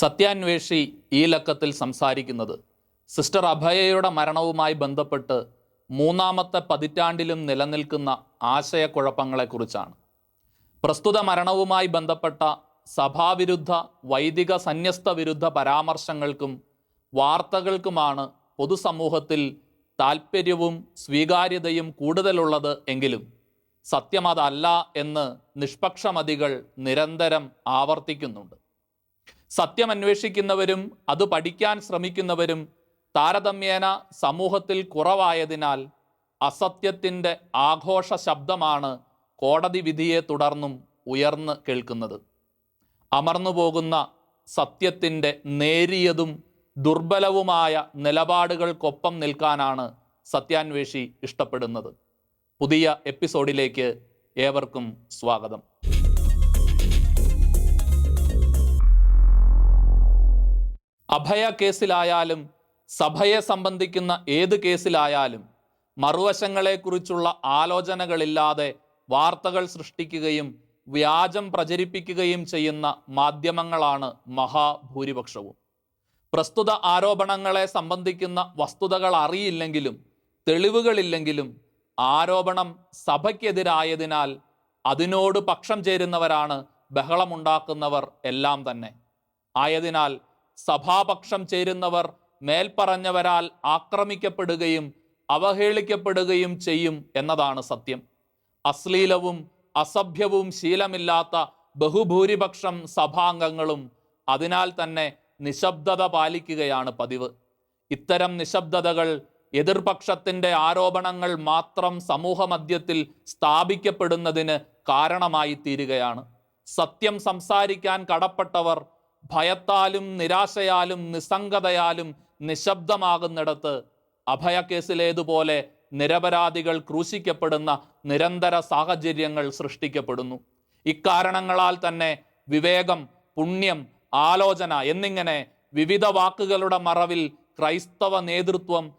സത്യാന്വേഷി ഈ ലക്കത്തിൽ സംസാരിക്കുന്നത് സിസ്റ്റർ അഭയയുടെ മരണവുമായി ബന്ധപ്പെട്ട് മൂന്നാമത്തെ പതിറ്റാണ്ടിലും നിലനിൽക്കുന്ന ആശയക്കുഴപ്പങ്ങളെക്കുറിച്ചാണ്. പ്രസ്തുത മരണവുമായി ബന്ധപ്പെട്ട സഭാവിരുദ്ധ വൈദിക സന്യസ്ത വിരുദ്ധ പരാമർശങ്ങൾക്കും വാർത്തകൾക്കുമാണ് പൊതുസമൂഹത്തിൽ താൽപ്പര്യവും സ്വീകാര്യതയും കൂടുതലുള്ളത് എങ്കിലും സത്യമതല്ല എന്ന് നിഷ്പക്ഷമതികൾ നിരന്തരം ആവർത്തിക്കുന്നുണ്ട്. സത്യം അന്വേഷിക്കുന്നവരും അത് പഠിക്കാൻ ശ്രമിക്കുന്നവരും താരതമ്യേന സമൂഹത്തിൽ കുറവായതിനാൽ അസത്യത്തിന്റെ ആഘോഷ ശബ്ദമാണ് കോടതി വിധിയെ തുടർന്നും ഉയർന്ന് കേൾക്കുന്നത്. അമർന്നു പോകുന്ന സത്യത്തിന്റെ നേരിയതും ദുർബലവുമായ നിലപാടുകൾക്കൊപ്പം നിൽക്കാനാണ് സത്യാന്വേഷി ഇഷ്ടപ്പെടുന്നത്. പുതിയ എപ്പിസോഡിലേക്ക് ഏവർക്കും സ്വാഗതം. അഭയ കേസിലായാലും സഭയെ സംബന്ധിക്കുന്ന ഏത് കേസിലായാലും മറുവശങ്ങളെക്കുറിച്ചുള്ള ആലോചനകളില്ലാതെ വാർത്തകൾ സൃഷ്ടിക്കുകയും വ്യാജം പ്രചരിപ്പിക്കുകയും ചെയ്യുന്ന മാധ്യമങ്ങളാണ് മഹാഭൂരിപക്ഷവും. പ്രസ്തുത ആരോപണങ്ങളെ സംബന്ധിക്കുന്ന വസ്തുതകൾ അറിയില്ലെങ്കിലും തെളിവുകളില്ലെങ്കിലും ആരോപണം സഭയ്ക്കെതിരായതിനാൽ അതിനോട് പക്ഷം ചേരുന്നവരാണ് ബഹളമുണ്ടാക്കുന്നവർ എല്ലാം തന്നെ. ആയതിനാൽ സഭാപക്ഷം ചേരുന്നവർ മേൽപ്പറഞ്ഞവരാൽ ആക്രമിക്കപ്പെടുകയും അവഹേളിക്കപ്പെടുകയും ചെയ്യും എന്നതാണ് സത്യം. അശ്ലീലവും അസഭ്യവും ശീലമില്ലാത്ത ബഹുഭൂരിപക്ഷം സഭാംഗങ്ങളും അതിനാൽ തന്നെ നിശബ്ദത പാലിക്കുകയാണ് പതിവ്. ഇത്തരം നിശബ്ദതകൾ എതിർപക്ഷത്തിന്റെ ആരോപണങ്ങൾ മാത്രം സമൂഹമധ്യത്തിൽ സ്ഥാപിക്കപ്പെടുന്നതിന് കാരണമായി തീരുകയാണ് സത്യം സംസാരിക്കാൻ കടപ്പെട്ടവർ ഭയത്താലും നിരാശയാലും നിസ്സംഗതയാലും നിശബ്ദമാകുന്നിടത്ത് അഭയക്കേസിലേതുപോലെ നിരപരാധികൾ ക്രൂശിക്കപ്പെടുന്ന നിരന്തര സാഹചര്യങ്ങൾ സൃഷ്ടിക്കപ്പെടുന്നു. ഇക്കാരണങ്ങളാൽ തന്നെ വിവേകം പുണ്യം ആലോചന എന്നിങ്ങനെ വിവിധ വാക്കുകളുടെ മറവിൽ ക്രൈസ്തവ നേതൃത്വം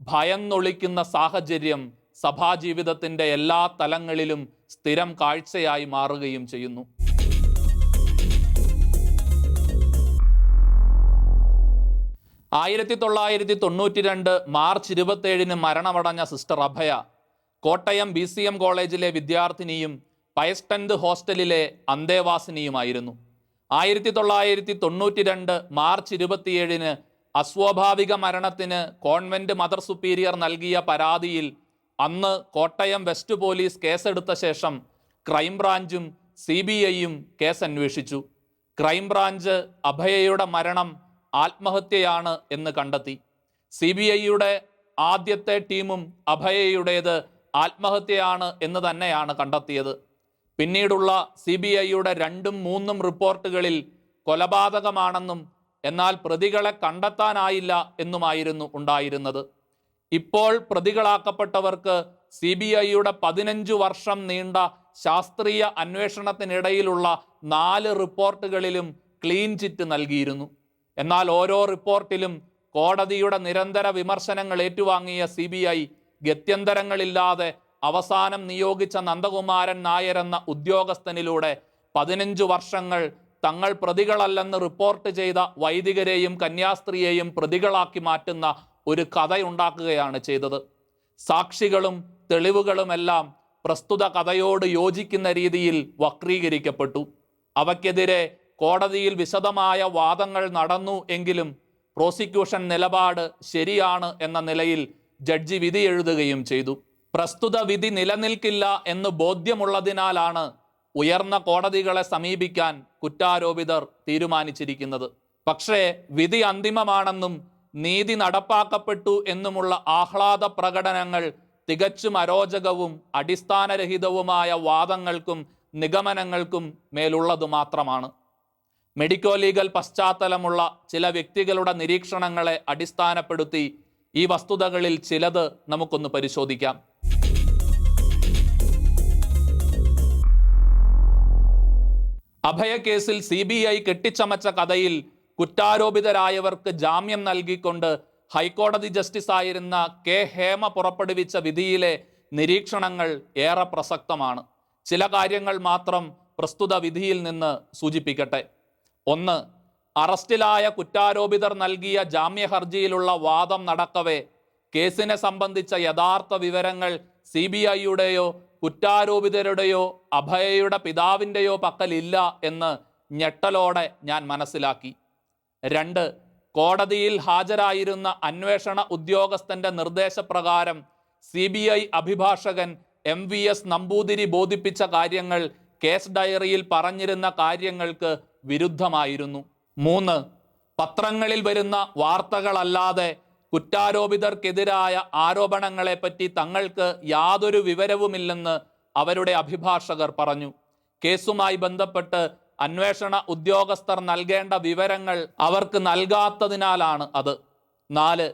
ഭയന്നൊളിക്കുന്ന സാഹചര്യം സഭാജീവിതത്തിന്റെ എല്ലാ തലങ്ങളിലും സ്ഥിരം കാഴ്ചയായി മാറുകയും ചെയ്യുന്നു. ആയിരത്തി തൊള്ളായിരത്തി തൊണ്ണൂറ്റി രണ്ട് മാർച്ച് ഇരുപത്തേഴിന് മരണമടഞ്ഞ sister Abhaya Kottayam B C M കോളേജിലെ വിദ്യാർത്ഥിനിയും പയസ്റ്റൻത് ഹോസ്റ്റലിലെ അന്തേവാസിനിയുമായിരുന്നു. ആയിരത്തി തൊള്ളായിരത്തി തൊണ്ണൂറ്റി രണ്ട് മാർച്ച് ഇരുപത്തിയേഴിന് അസ്വാഭാവിക മരണത്തിന് കോൺവെന്റ് മദർ സുപ്പീരിയർ നൽകിയ പരാതിയിൽ അന്ന് കോട്ടയം വെസ്റ്റ് പോലീസ് കേസെടുത്ത ശേഷം ക്രൈംബ്രാഞ്ചും സി ബി ഐയും കേസ് അന്വേഷിച്ചു ക്രൈംബ്രാഞ്ച് അഭയയുടെ മരണം ആത്മഹത്യയാണ് എന്ന് കണ്ടെത്തി. സി ബി ഐയുടെ ആദ്യത്തെ ടീമും അഭയയുടേത് ആത്മഹത്യയാണ് എന്ന് തന്നെയാണ് കണ്ടെത്തിയത്. പിന്നീടുള്ള സി ബി ഐയുടെ രണ്ടും മൂന്നും റിപ്പോർട്ടുകളിൽ കൊലപാതകമാണെന്നും എന്നാൽ പ്രതികളെ കണ്ടെത്താനായില്ല എന്നുമായിരുന്നു ഉണ്ടായിരുന്നത്. ഇപ്പോൾ പ്രതികളാക്കപ്പെട്ടവർക്ക് സി ബി ഐയുടെ പതിനഞ്ചു വർഷം നീണ്ട ശാസ്ത്രീയ അന്വേഷണത്തിനിടയിലുള്ള നാല് റിപ്പോർട്ടുകളിലും ക്ലീൻ ചിറ്റ് നൽകിയിരുന്നു. എന്നാൽ ഓരോ റിപ്പോർട്ടിലും കോടതിയുടെ നിരന്തര വിമർശനങ്ങൾ ഏറ്റുവാങ്ങിയ സി ബി ഐ ഗത്യന്തരങ്ങളില്ലാതെ അവസാനം നിയോഗിച്ച നന്ദകുമാരൻ നായർ എന്ന ഉദ്യോഗസ്ഥനിലൂടെ പതിനഞ്ചു വർഷങ്ങൾ തങ്ങൾ പ്രതികളല്ലെന്ന് റിപ്പോർട്ട് ചെയ്ത വൈദികരെയും കന്യാസ്ത്രീയെയും പ്രതികളാക്കി മാറ്റുന്ന ഒരു കഥയുണ്ടാക്കുകയാണ് ചെയ്തത്. സാക്ഷികളും തെളിവുകളുമെല്ലാം പ്രസ്തുത കഥയോട് യോജിക്കുന്ന രീതിയിൽ വക്രീകരിക്കപ്പെട്ടു. അവയ്ക്കെതിരെ കോടതിയിൽ വിശദമായ വാദങ്ങൾ നടന്നു എങ്കിലും പ്രോസിക്യൂഷൻ നിലപാട് ശരിയാണ് എന്ന നിലയിൽ ജഡ്ജി വിധി എഴുതുകയും ചെയ്തു. പ്രസ്തുത വിധി നിലനിൽക്കില്ല എന്ന് ബോധ്യമുള്ളതിനാലാണ് ഉയർന്ന കോടതികളെ സമീപിക്കാൻ കുറ്റാരോപിതർ തീരുമാനിച്ചിരിക്കുന്നത്. പക്ഷേ വിധി അന്തിമമാണെന്നും നീതി നടപ്പാക്കപ്പെട്ടു എന്നുമുള്ള ആഹ്ലാദ പ്രകടനങ്ങൾ തികച്ചും അരോചകവും അടിസ്ഥാനരഹിതവുമായ വാദങ്ങൾക്കും നിഗമനങ്ങൾക്കും മേലുള്ളതു മാത്രമാണ്. മെഡിക്കോ ലീഗൽ പശ്ചാത്തലമുള്ള ചില വ്യക്തികളുടെ നിരീക്ഷണങ്ങളെ അടിസ്ഥാനപ്പെടുത്തി ഈ വസ്തുതകളിൽ ചിലത് നമുക്കൊന്ന് പരിശോധിക്കാം. അഭയക്കേസിൽ സി ബി ഐ കെട്ടിച്ചമച്ച കഥയിൽ കുറ്റാരോപിതരായവർക്ക് ജാമ്യം നൽകിക്കൊണ്ട് ഹൈക്കോടതി ജസ്റ്റിസ് ആയിരുന്ന കെ ഹേമ പുറപ്പെടുവിച്ച വിധിയിലെ നിരീക്ഷണങ്ങൾ ഏറെ പ്രസക്തമാണ്. ചില കാര്യങ്ങൾ മാത്രം പ്രസ്തുത വിധിയിൽ നിന്ന് സൂചിപ്പിക്കട്ടെ. ഒന്ന് അറസ്റ്റിലായ കുറ്റാരോപിതർ നൽകിയ ജാമ്യ ഹർജിയിലുള്ള വാദം നടക്കവേ. കേസിനെ സംബന്ധിച്ച യഥാർത്ഥ വിവരങ്ങൾ സി ബി ഐയുടെയോ കുറ്റാരോപിതരുടെയോ അഭയയുടെ പിതാവിന്റെയോ പക്കലില്ല എന്ന് ഞെട്ടലോടെ ഞാൻ മനസ്സിലാക്കി. രണ്ട് കോടതിയിൽ ഹാജരായിരുന്ന അന്വേഷണ ഉദ്യോഗസ്ഥന്റെ നിർദ്ദേശപ്രകാരം സി ബി ഐ അഭിഭാഷകൻ എം വി എസ് നമ്പൂതിരി ബോധിപ്പിച്ച കാര്യങ്ങൾ കേസ് ഡയറിയിൽ പറഞ്ഞിരുന്ന കാര്യങ്ങൾക്ക് വിരുദ്ധമായിരുന്നു. മൂന്ന് പത്രങ്ങളിൽ വരുന്ന വാർത്തകളല്ലാതെ കുറ്റാരോപിതർക്കെതിരായ ആരോപണങ്ങളെപ്പറ്റി തങ്ങൾക്ക് യാതൊരു വിവരവുമില്ലെന്ന് അവരുടെ അഭിഭാഷകർ പറഞ്ഞു. കേസുമായി ബന്ധപ്പെട്ട് അന്വേഷണ ഉദ്യോഗസ്ഥർ നൽകേണ്ട വിവരങ്ങൾ അവർക്ക് നൽകാത്തതിനാലാണ് അത്. നാല്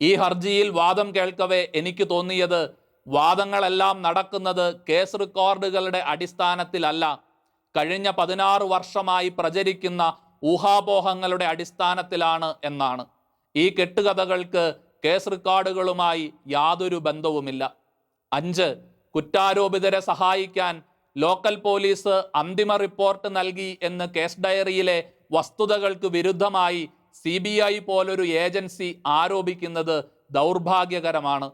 ഈ ഹർജിയിൽ വാദം കേൾക്കവേ എനിക്ക് തോന്നിയത് വാദങ്ങളെല്ലാം നടക്കുന്നത് കേസ് റെക്കോർഡുകളുടെ അടിസ്ഥാനത്തിലല്ല. കഴിഞ്ഞ പതിനാറ് വർഷമായി പ്രചരിക്കുന്ന ഊഹാപോഹങ്ങളുടെ അടിസ്ഥാനത്തിലാണ് എന്നാണ്. ഈ കെട്ടുകഥകൾക്ക് കേസ് റെക്കോർഡുകളുമായി യാതൊരു ബന്ധവുമില്ല. അഞ്ച് കുറ്റാരോപിതരെ സഹായിക്കാൻ ലോക്കൽ പോലീസ് അന്തിമ റിപ്പോർട്ട് നൽകി എന്ന് കേസ് ഡയറിയിലെ വസ്തുതകൾക്ക് വിരുദ്ധമായി സി ബി ഐ പോലൊരു ഏജൻസി ആരോപിക്കുന്നത് ദൗർഭാഗ്യകരമാണ്.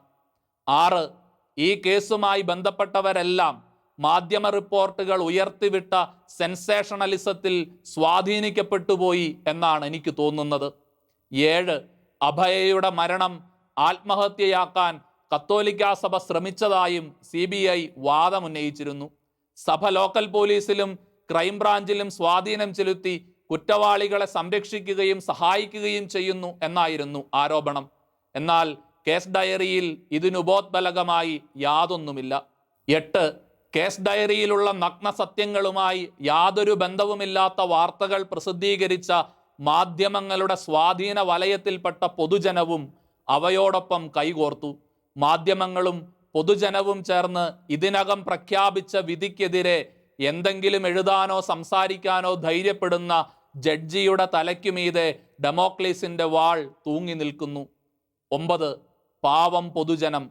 ആറ് ഈ കേസുമായി ബന്ധപ്പെട്ടവരെല്ലാം മാധ്യമ റിപ്പോർട്ടുകൾ ഉയർത്തിവിട്ട സെൻസേഷണലിസത്തിൽ സ്വാധീനിക്കപ്പെട്ടുപോയി എന്നാണ് എനിക്ക് തോന്നുന്നത്. ഏഴ് അഭയയുടെ മരണം ആത്മഹത്യയാക്കാൻ കത്തോലിക്ക സഭ ശ്രമിച്ചതായും സി ബി ഐ വാദമുന്നയിച്ചിരുന്നു. സഭ ലോക്കൽ പോലീസിലും ക്രൈംബ്രാഞ്ചിലും സ്വാധീനം ചെലുത്തി കുറ്റവാളികളെ സംരക്ഷിക്കുകയും സഹായിക്കുകയും ചെയ്യുന്നു എന്നായിരുന്നു ആരോപണം. എന്നാൽ കേസ് ഡയറിയിൽ ഇതിനുപോത്ബലകമായി യാതൊന്നുമില്ല. എട്ട് കേസ് ഡയറിയിലുള്ള നഗ്ന സത്യങ്ങളുമായി യാതൊരു ബന്ധവുമില്ലാത്ത വാർത്തകൾ പ്രസിദ്ധീകരിച്ച മാധ്യമങ്ങളുടെ സ്വാധീന വലയത്തിൽപ്പെട്ട പൊതുജനവും അവയോടൊപ്പം കൈകോർത്തു. മാധ്യമങ്ങളും പൊതുജനവും ചേർന്ന് ഇതിനകം പ്രഖ്യാപിച്ച വിധിക്കെതിരെ എന്തെങ്കിലും എഴുതാനോ സംസാരിക്കാനോ ധൈര്യപ്പെടുന്ന ജഡ്ജിയുടെ തലയ്ക്കുമീതെ ഡെമോക്ലീസിന്റെ വാൾ തൂങ്ങി നിൽക്കുന്നു. ഒമ്പത് പാവം പൊതുജനം.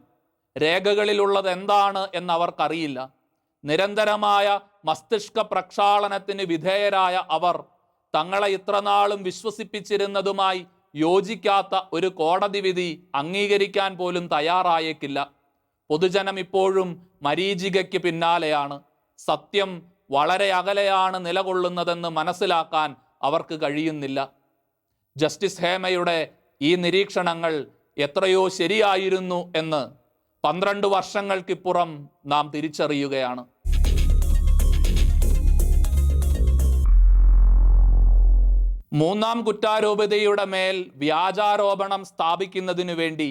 രേഖകളിലുള്ളത് എന്താണ് എന്ന് അവർക്കറിയില്ല നിരന്തരമായ മസ്തിഷ്ക പ്രക്ഷാളനത്തിന് വിധേയരായ അവർ തങ്ങളെ ഇത്രനാളും വിശ്വസിപ്പിച്ചിരുന്നതുമായി യോജിക്കാത്ത ഒരു കോടതി വിധി അംഗീകരിക്കാൻ പോലും തയ്യാറായേക്കില്ല. പൊതുജനം ഇപ്പോഴും മരീചികയ്ക്ക് പിന്നാലെയാണ്. സത്യം വളരെ അകലെയാണ് നിലകൊള്ളുന്നതെന്ന് മനസ്സിലാക്കാൻ അവർക്ക് കഴിയുന്നില്ല. ജസ്റ്റിസ് ഹേമയുടെ ഈ നിരീക്ഷണങ്ങൾ എത്രയോ ശരിയായിരുന്നു എന്ന് പന്ത്രണ്ട് വർഷങ്ങൾക്കിപ്പുറം നാം തിരിച്ചറിയുകയാണ്. മൂന്നാം കുറ്റാരോപിതയുടെ മേൽ വ്യാജാരോപണം സ്ഥാപിക്കുന്നതിനു വേണ്ടി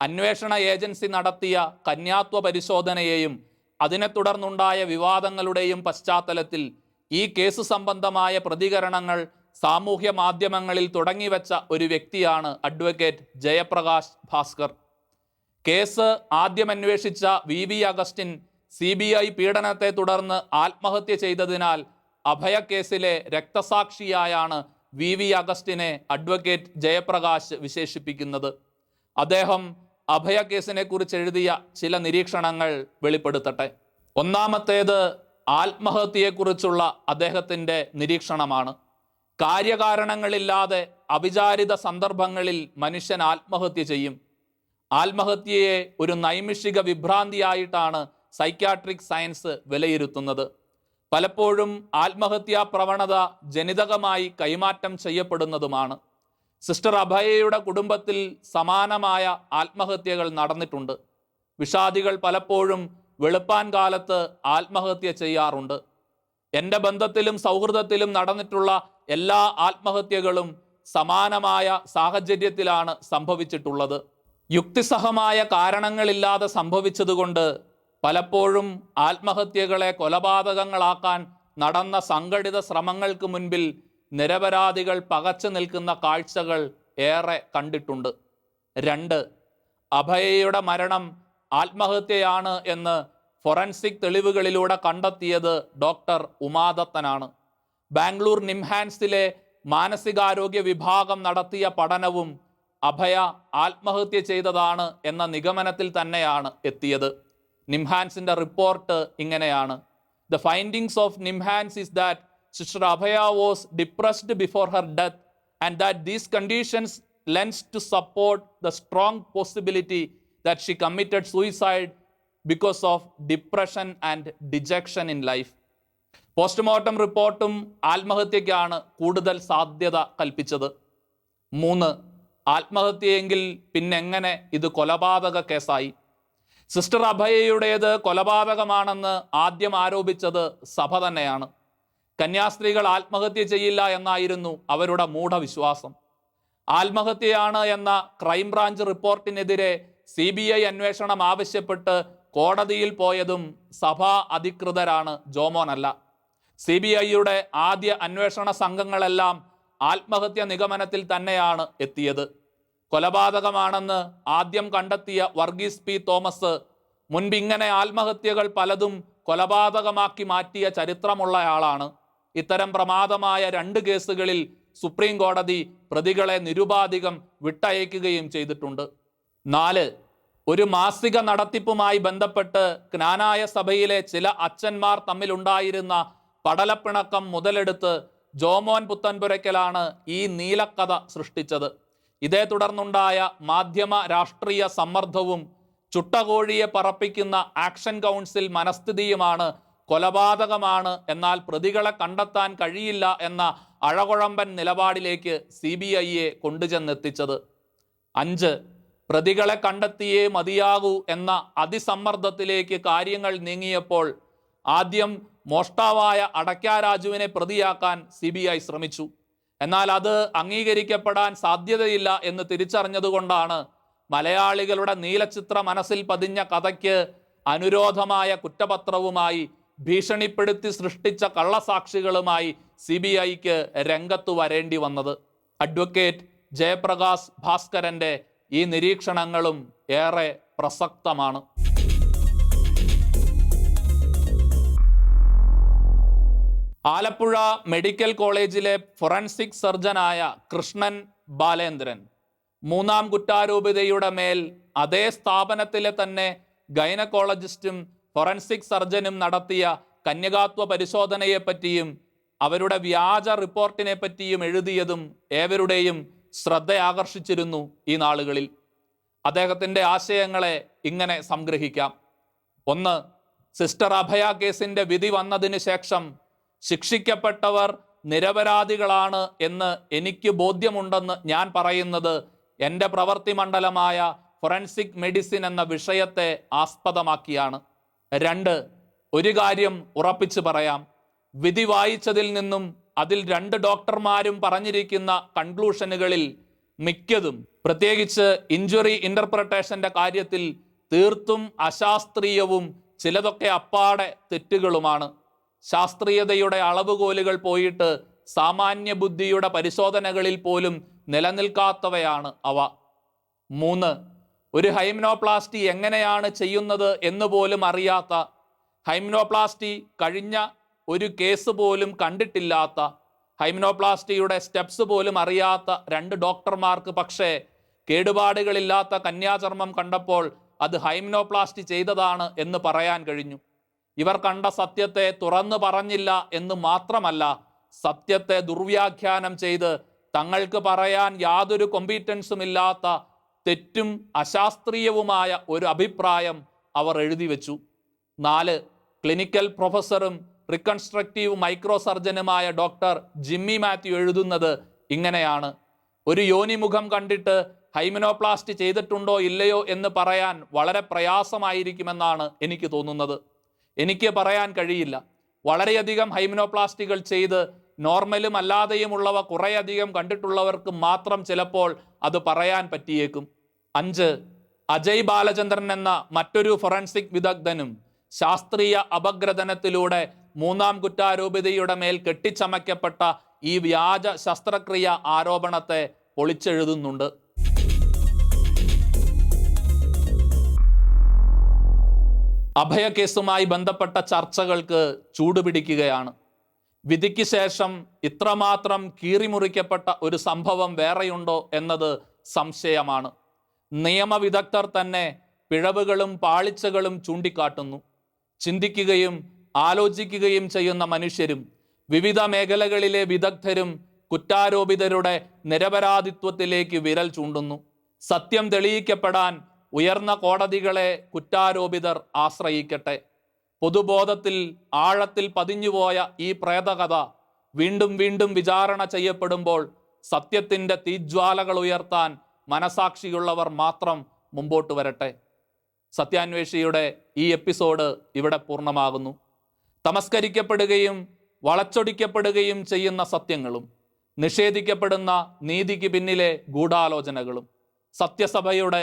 അന്വേഷണ ഏജൻസി നടത്തിയ കന്യാത്വ പരിശോധനയെയും അതിനെ തുടർന്നുണ്ടായ വിവാദങ്ങളുടെയും പശ്ചാത്തലത്തിൽ ഈ കേസ് സംബന്ധമായ പ്രതികരണങ്ങൾ സാമൂഹ്യ മാധ്യമങ്ങളിൽ തുടങ്ങിവെച്ച ഒരു വ്യക്തിയാണ് അഡ്വക്കേറ്റ് ജയപ്രകാശ് ഭാസ്കർ. കേസ് ആദ്യം അന്വേഷിച്ച V V Augustine C B I പീഡനത്തെ തുടർന്ന് ആത്മഹത്യ ചെയ്തതിനാൽ അഭയക്കേസിലെ രക്തസാക്ഷിയായാണ് വി വി അഗസ്റ്റിനെ അഡ്വക്കേറ്റ് ജയപ്രകാശ് വിശേഷിപ്പിക്കുന്നത്. അദ്ദേഹം അഭയക്കേസിനെ കുറിച്ച് എഴുതിയ ചില നിരീക്ഷണങ്ങൾ വെളിപ്പെടുത്തട്ടെ. ഒന്നാമത്തേത് ആത്മഹത്യയെക്കുറിച്ചുള്ള അദ്ദേഹത്തിന്റെ നിരീക്ഷണമാണ്. കാര്യകാരണങ്ങളില്ലാതെ അവിചാരിത സന്ദർഭങ്ങളിൽ മനുഷ്യൻ ആത്മഹത്യ ചെയ്യും. ആത്മഹത്യയെ ഒരു നൈമിഷിക വിഭ്രാന്തിയായിട്ടാണ് സൈക്യാട്രിക് സയൻസ് വിലയിരുത്തുന്നത്. പലപ്പോഴും ആത്മഹത്യാ പ്രവണത ജനിതകമായി കൈമാറ്റം ചെയ്യപ്പെടുന്നതുമാണ്. സിസ്റ്റർ അഭയയുടെ കുടുംബത്തിൽ സമാനമായ ആത്മഹത്യകൾ നടന്നിട്ടുണ്ട്. വിഷാദികൾ പലപ്പോഴും വെളുപ്പാൻ കാലത്ത് ആത്മഹത്യ ചെയ്യാറുണ്ട്. എന്റെ ബന്ധത്തിലും സൗഹൃദത്തിലും നടന്നിട്ടുള്ള എല്ലാ ആത്മഹത്യകളും സമാനമായ സാഹചര്യത്തിലാണ് സംഭവിച്ചിട്ടുള്ളത്. യുക്തിസഹമായ കാരണങ്ങളില്ലാതെ സംഭവിച്ചതുകൊണ്ട് പലപ്പോഴും ആത്മഹത്യകളെ കൊലപാതകങ്ങളാക്കാൻ നടന്ന സംഘടിത ശ്രമങ്ങൾക്ക് മുൻപിൽ നിരപരാധികൾ പകച്ചു നിൽക്കുന്ന കാഴ്ചകൾ ഏറെ കണ്ടിട്ടുണ്ട്. രണ്ട് അഭയയുടെ മരണം ആത്മഹത്യയാണ് എന്ന് ഫൊറൻസിക് തെളിവുകളിലൂടെ കണ്ടെത്തിയത് ഡോക്ടർ ഉമാദത്തനാണ്. ബാംഗ്ലൂർ നിംഹാൻസിലെ മാനസികാരോഗ്യ വിഭാഗം നടത്തിയ പഠനവും അഭയ ആത്മഹത്യ ചെയ്തതാണ് എന്ന നിഗമനത്തിൽ തന്നെയാണ് എത്തിയത്. നിംഹാൻസിന്റെ റിപ്പോർട്ട് ഇങ്ങനെയാണ്. The findings of NIMHANS is that sister Abhaya was depressed before her death and that these conditions lends to support the strong possibility that she committed suicide because of depression and dejection in life postmortem റിപ്പോർട്ടും ആത്മഹത്യക്കാണ് കൂടുതൽ സാധ്യത കൽപ്പിച്ചത്. മൂന്ന് ആത്മഹത്യയെങ്കിൽ പിന്നെങ്ങനെ ഇത് കൊലപാതക കേസായി? Sister അഭയയുടേത് കൊലപാതകമാണെന്ന് ആദ്യം ആരോപിച്ചത് സഭ തന്നെയാണ്. കന്യാസ്ത്രീകൾ ആത്മഹത്യ ചെയ്യില്ല എന്നായിരുന്നു അവരുടെ മൂഢവിശ്വാസം. ആത്മഹത്യയാണ് എന്ന ക്രൈംബ്രാഞ്ച് റിപ്പോർട്ടിനെതിരെ സി ബി ഐ അന്വേഷണം ആവശ്യപ്പെട്ട് കോടതിയിൽ പോയതും സഭാ അധികൃതരാണ് ജോമോനല്ല. സി ബി ഐയുടെ ആദ്യ അന്വേഷണ സംഘങ്ങളെല്ലാം ആത്മഹത്യ നിഗമനത്തിൽ തന്നെയാണ് എത്തിയത്. കൊലപാതകമാണെന്ന് ആദ്യം കണ്ടെത്തിയ വർഗീസ് പി തോമസ് മുൻപ് ഇങ്ങനെ ആത്മഹത്യകൾ പലതും കൊലപാതകമാക്കി മാറ്റിയ ചരിത്രമുള്ളയാളാണ് ഇത്തരം പ്രമാദമായ രണ്ട് കേസുകളിൽ സുപ്രീം കോടതി പ്രതികളെ നിരുപാധികം വിട്ടയക്കുകയും ചെയ്തിട്ടുണ്ട്. നാല് ഒരു മാസിക നടത്തിപ്പുമായി ബന്ധപ്പെട്ട് ജ്ഞാനായ സഭയിലെ ചില അച്ഛന്മാർ തമ്മിലുണ്ടായിരുന്ന പടലപ്പിണക്കം മുതലെടുത്ത് ജോമോൻ പുത്തൻപുരയ്ക്കലാണ് ഈ നീലക്കഥ സൃഷ്ടിച്ചത്. ഇതേ തുടർന്നുണ്ടായ മാധ്യമ രാഷ്ട്രീയ സമ്മർദ്ദവും ചുട്ടകോഴിയെ പറപ്പിക്കുന്ന ആക്ഷൻ കൗൺസിൽ മനസ്ഥിതിയുമാണ് കൊലപാതകമാണ് എന്നാൽ പ്രതികളെ കണ്ടെത്താൻ കഴിയില്ല എന്ന അഴകുഴമ്പൻ നിലപാടിലേക്ക് സി ബി ഐയെ കൊണ്ടുചെന്നെത്തിച്ചത്. അഞ്ച് പ്രതികളെ കണ്ടെത്തിയേ മതിയാകൂ എന്ന അതിസമ്മർദ്ദത്തിലേക്ക് കാര്യങ്ങൾ നീങ്ങിയപ്പോൾ ആദ്യം മോഷ്ടാവായ അടയ്ക്കാ രാജുവിനെ പ്രതിയാക്കാൻ സി ശ്രമിച്ചു. എന്നാൽ അത് അംഗീകരിക്കപ്പെടാൻ സാധ്യതയില്ല എന്ന് തിരിച്ചറിഞ്ഞതുകൊണ്ടാണ് മലയാളികളുടെ നീലചിത്ര മനസ്സിൽ പതിഞ്ഞ കഥയ്ക്ക് അനുരോധമായ കുറ്റപത്രവുമായി ഭീഷണിപ്പെടുത്തി സൃഷ്ടിച്ച കള്ളസാക്ഷികളുമായി സി ബി ഐക്ക് രംഗത്തു വരേണ്ടി വന്നത്. അഡ്വക്കേറ്റ് ജയപ്രകാശ് ഭാസ്കരന്റെ ഈ നിരീക്ഷണങ്ങളും ഏറെ പ്രസക്തമാണ്. ആലപ്പുഴ മെഡിക്കൽ കോളേജിലെ ഫൊറൻസിക് സർജനായ കൃഷ്ണൻ ബാലേന്ദ്രൻ. മൂന്നാം കുറ്റാരോപിതയുടെ മേൽ അതേ സ്ഥാപനത്തിലെ തന്നെ ഗൈനക്കോളജിസ്റ്റും ഫൊറൻസിക് സർജനും നടത്തിയ കന്യകാത്വ പരിശോധനയെപ്പറ്റിയും അവരുടെ വ്യാജ റിപ്പോർട്ടിനെ പറ്റിയും എഴുതിയതും ഏവരുടെയും ശ്രദ്ധയാകർഷിച്ചിരുന്നു ഈ നാളുകളിൽ. അദ്ദേഹത്തിന്റെ ആശയങ്ങളെ ഇങ്ങനെ സംഗ്രഹിക്കാം. ഒന്ന് സിസ്റ്റർ അഭയ കേസിന്റെ വിധി വന്നതിന് ശേഷം ശിക്ഷിക്കപ്പെട്ടവർ നിരപരാധികളാണ് എന്ന് എനിക്ക് ബോധ്യമുണ്ടെന്ന് ഞാൻ പറയുന്നത് എന്റെ പ്രവൃത്തി മണ്ഡലമായ ഫൊറൻസിക് മെഡിസിൻ എന്ന വിഷയത്തെ ആസ്പദമാക്കിയാണ്. രണ്ട് ഒരു കാര്യം ഉറപ്പിച്ചു പറയാം. വിധി വായിച്ചതിൽ നിന്നും അതിൽ രണ്ട് ഡോക്ടർമാരും പറഞ്ഞിരിക്കുന്ന കൺക്ലൂഷനുകളിൽ മിക്കതും പ്രത്യേകിച്ച് ഇഞ്ചുറി ഇന്റർപ്രിട്ടേഷന്റെ കാര്യത്തിൽ തീർത്തും അശാസ്ത്രീയവും ചിലതൊക്കെ അപ്പാടെ തെറ്റുകളുമാണ്. ശാസ്ത്രീയതയുടെ അളവുകോലുകൾ പോയിട്ട് സാമാന്യ ബുദ്ധിയുടെ പരിശോധനകളിൽ പോലും നിലനിൽക്കാത്തവയാണ് അവ. മൂന്ന് ഒരു ഹൈമിനോപ്ലാസ്റ്റി എങ്ങനെയാണ് ചെയ്യുന്നത് എന്ന് പോലും അറിയാത്ത ഹൈമിനോപ്ലാസ്റ്റി കഴിഞ്ഞ ഒരു കേസ് പോലും കണ്ടിട്ടില്ലാത്ത ഹൈമിനോപ്ലാസ്റ്റിയുടെ സ്റ്റെപ്സ് പോലും അറിയാത്ത രണ്ട് ഡോക്ടർമാർക്ക് പക്ഷേ കേടുപാടുകളില്ലാത്ത കന്യാചർമ്മം കണ്ടപ്പോൾ അത് ഹൈംനോപ്ലാസ്റ്റി ചെയ്തതാണ് എന്ന് പറയാൻ കഴിഞ്ഞു. ഇവർ കണ്ട സത്യത്തെ തുറന്നു പറഞ്ഞില്ല എന്ന് മാത്രമല്ല സത്യത്തെ ദുർവ്യാഖ്യാനം ചെയ്ത് തങ്ങൾക്ക് പറയാൻ യാതൊരു കോമ്പീറ്റൻസും ഇല്ലാത്ത തെറ്റും അശാസ്ത്രീയവുമായ ഒരു അഭിപ്രായം അവർ എഴുതി വെച്ചു. നാല് ക്ലിനിക്കൽ പ്രൊഫസറും റിക്കൺസ്ട്രക്റ്റീവ് മൈക്രോ സർജനുമായ ഡോക്ടർ ജിമ്മി മാത്യു എഴുതുന്നത് ഇങ്ങനെയാണ്. ഒരു യോനിമുഖം കണ്ടിട്ട് ഹൈമനോപ്ലാസ്റ്റ് ചെയ്തിട്ടുണ്ടോ ഇല്ലയോ എന്ന് പറയാൻ വളരെ പ്രയാസമായിരിക്കുമെന്നാണ് എനിക്ക് തോന്നുന്നത്. എനിക്ക് പറയാൻ കഴിയില്ല. വളരെയധികം ഹൈമിനോപ്ലാസ്റ്റികൾ ചെയ്ത് നോർമലും അല്ലാതെയുമുള്ളവ കുറേയധികം കണ്ടിട്ടുള്ളവർക്ക് മാത്രം ചിലപ്പോൾ അത് പറയാൻ പറ്റിയേക്കും. അഞ്ച് അജയ് ബാലചന്ദ്രൻ എന്ന മറ്റൊരു ഫൊറൻസിക് വിദഗ്ധനും ശാസ്ത്രീയ അപഗ്രഥനത്തിലൂടെ മൂന്നാം കുറ്റാരോപിതയുടെ മേൽ കെട്ടിച്ചമയ്ക്കപ്പെട്ട ഈ വ്യാജ ശസ്ത്രക്രിയ ആരോപണത്തെ പൊളിച്ചെഴുതുന്നുണ്ട്. അഭയക്കേസുമായി ബന്ധപ്പെട്ട ചർച്ചകൾക്ക് ചൂടുപിടിക്കുകയാണ്. വിധിക്ക് ശേഷം ഇത്രമാത്രം കീറിമുറിക്കപ്പെട്ട ഒരു സംഭവം വേറെയുണ്ടോ എന്നത് സംശയമാണ്. നിയമവിദഗ്ധർ തന്നെ പിഴവുകളും പാളിച്ചകളും ചൂണ്ടിക്കാട്ടുന്നു. ചിന്തിക്കുകയും ആലോചിക്കുകയും ചെയ്യുന്ന മനുഷ്യരും വിവിധ മേഖലകളിലെ വിദഗ്ധരും കുറ്റാരോപിതരുടെ നിരപരാധിത്വത്തിലേക്ക് വിരൽ ചൂണ്ടുന്നു. സത്യം തെളിയിക്കപ്പെടാൻ ഉയർന്ന കോടതികളെ കുറ്റാരോപിതർ ആശ്രയിക്കട്ടെ. പൊതുബോധത്തിൽ ആഴത്തിൽ പതിഞ്ഞുപോയ ഈ പ്രേതകഥ വീണ്ടും വീണ്ടും വിചാരണ ചെയ്യപ്പെടുമ്പോൾ സത്യത്തിന്റെ തീജ്വാലകൾ ഉയർത്താൻ മനസാക്ഷിയുള്ളവർ മാത്രം മുമ്പോട്ട് വരട്ടെ. സത്യാന്വേഷിയുടെ ഈ എപ്പിസോഡ് ഇവിടെ പൂർണമാകുന്നു. തമസ്കരിക്കപ്പെടുകയും വളച്ചൊടിക്കപ്പെടുകയും ചെയ്യുന്ന സത്യങ്ങളും നിഷേധിക്കപ്പെടുന്ന നീതിക്ക് പിന്നിലെ ഗൂഢാലോചനകളും സത്യസഭയുടെ